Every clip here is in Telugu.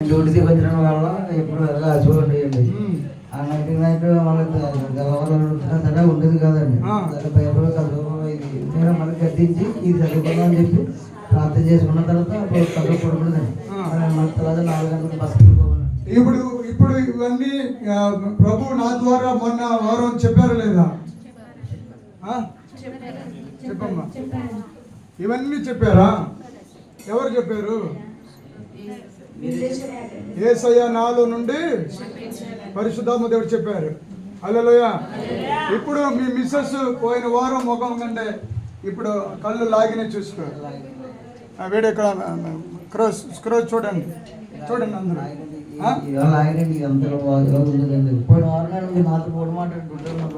డ్యూటీకి వచ్చిన వల్ల ఎప్పుడు వెళ్ళాల్సి ఉమ్. ఆ నైట్ నైట్ మనకి గెలవాలని సరే ఉండేది కాదండి. ఆ. సరే బైబిల్ చదువు ఇది నేను మనకి కట్టించి ఇది చదువుకుందాం అని చెప్పి ప్రార్థన చేసుకున్న తర్వాత అప్పుడు చదువు పడుకున్నదండి ఆ. మన తర్వాత నాలుగు గంటలకు ఇప్పుడు ఇప్పుడు ఇవన్నీ ప్రభు నా ద్వారా మొన్న వారం చెప్పారు లేదా? చెప్పమ్మా. ఇవన్నీ చెప్పారా? ఎవరు చెప్పారు? ఏసయ్య నాలో నుండి పరిశుద్ధాత్మ దేవుడు చెప్పారు. అల్లెలుయ ఇప్పుడు మీ మిస్సెస్ పోయిన వారం ముఖం కంటే ఇప్పుడు కళ్ళు లాగినే చూసుకో. ఆ, వీడు ఇక్కడ క్రోజ్ క్రోజ్ చూడండి. చూడండి అందరూ.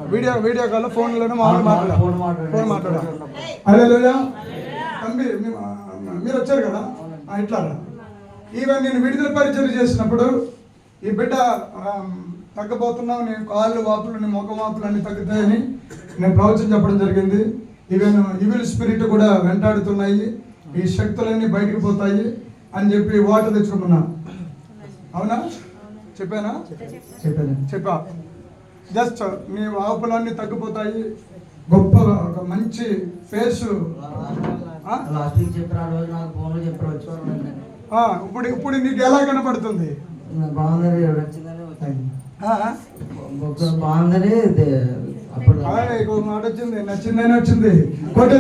వీడియో వీడియో కాల్ ఫోన్లోనే మాట్లాడ. ఫోన్ మాట్లాడు. ఫోన్ మాట్లాడ. అల్లెలుయ తమ్మి మీ- మీరు వచ్చారు కదా? ఆ, ఇట్లా. ఈవెన్ నేను విడుదల పరిచయం చేసినప్పుడు ఈ బిడ్డ తగ్గబోతున్నావు నీ కాళ్ళు వాపులు నీ ముఖ వాపులు అన్ని తగ్గుతాయని నేను ప్రవచనం చెప్పడం జరిగింది. ఈవెన్ ఇవిల్ స్పిరిట్ కూడా వెంటాడుతున్నాయి. ఈ శక్తులన్నీ బయటికి పోతాయి అని చెప్పి వాటర్ తెచ్చుకున్నా అవునా? చెప్పానా? చెప్పాను. చెప్పా. జస్ట్ నీ వాపులన్నీ తగ్గిపోతాయి. గొప్ప ఒక మంచి ఫేస్ చెప్పారు ఆ? రోజు నాకు ఫోన్లో ఇప్పుడు ఇప్పుడు నీకు ఎలా కనపడుతుంది? బాగుందని అప్పుడు మాట వచ్చింది నచ్చిందని వచ్చింది. కొట్టు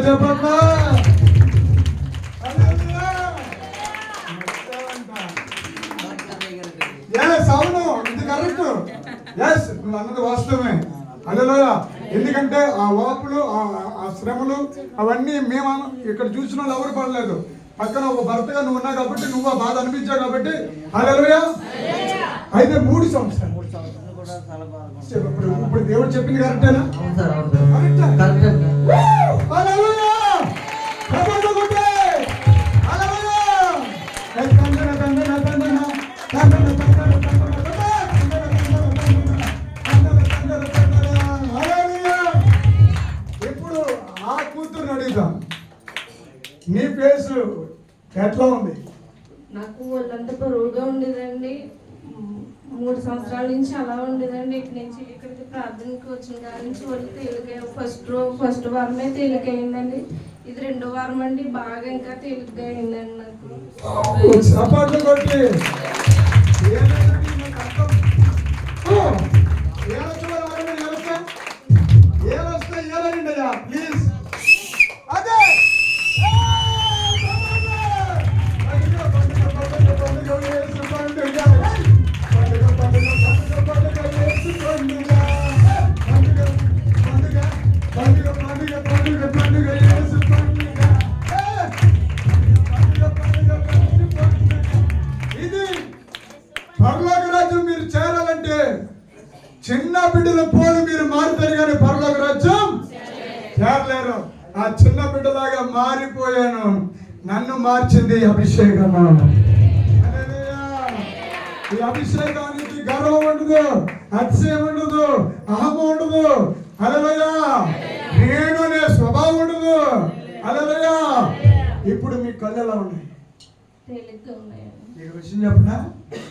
ఎస్ అవును ఇది కరెక్ట్ ఎస్ అన్నది వాస్తవమే. అదేలోయ ఎందుకంటే ఆ వాపులు ఆ- శ్రమలు అవన్నీ మేము ఇక్కడ చూసిన వాళ్ళు ఎవరు పడలేదు. పక్కన ఒక భర్తగా నువ్వు ఉన్నావు కాబట్టి నువ్వు ఆ బాధ అనిపించావు కాబట్టి. అయితే మూడు సంవత్సరాలు. ఇప్పుడు ఇప్పుడు దేవుడు చెప్పింది కరెక్టేనా కరెక్ట్ నీ ఫేస్ ఎట్లా ఉంది? నాకు ఒళ్ళంతా బరువుగా ఉండేదండి. మ్, మూడు సంవత్సరాల నుంచి అలా ఉండేదండి. ఇక్కడి నుంచి ఇక్కడికి ప్రార్థనకి వచ్చిన కాడి నుంచి ఒళ్ళు తేలిక ఫస్ట్ రో ఫస్ట్ వారమే తేలిక అయిందండి ఇది రెండో వారం అండి. బాగా ఇంకా తేలికగా అయిందండి నాకు చిన్న బిడ్డల పోలు మీరు మారుతారు కానీ పరలోక రాజ్యం చేరలేరు. ఆ చిన్న బిడ్డలాగా మారిపోయాను. నన్ను మార్చింది ఈ అభిషేకము. ఈ అభిషేకానికి గర్వం ఉండదు అతిశయం ఉండదు అహం ఉండదు. అలలయా. నేను అనే స్వభావం ఉండదు. అలలయా. ఇప్పుడు మీ కళ్ళు ఎలా ఉన్నాయి? నీకు విషయం చెప్పనా?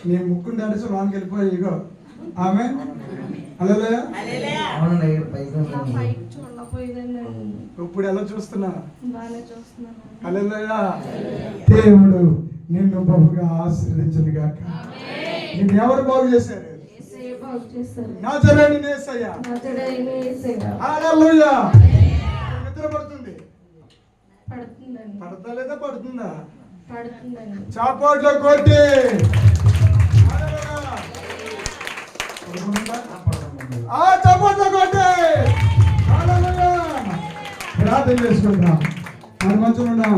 నీ ముక్కుని దాడిసి లోనికి వెళ్ళిపోయి ఇగో. ఆమె? ఇప్పుడు ఎలా చూస్తున్నా? అలలయా. దేవుడు నిన్ను బహుగా ఆశీర్వదించను గాక. నిన్ను ఎవరు బాగు చేశారు? ఏసయ్య బాగు చేస్తారు నా జరాన్ని నేసయ్యా నా జడైన ఏసయ్య. హల్లెలూయా. నిద్ర పడుతుంది? పడుతుందండి. పడతా లేదా పడుతుందా? చాపాట్లో కొట్టి? ఆ చప్పట్లు కొట్టి. ప్రార్థన చేసుకుందాం. మన మంచిగా ఉన్నాం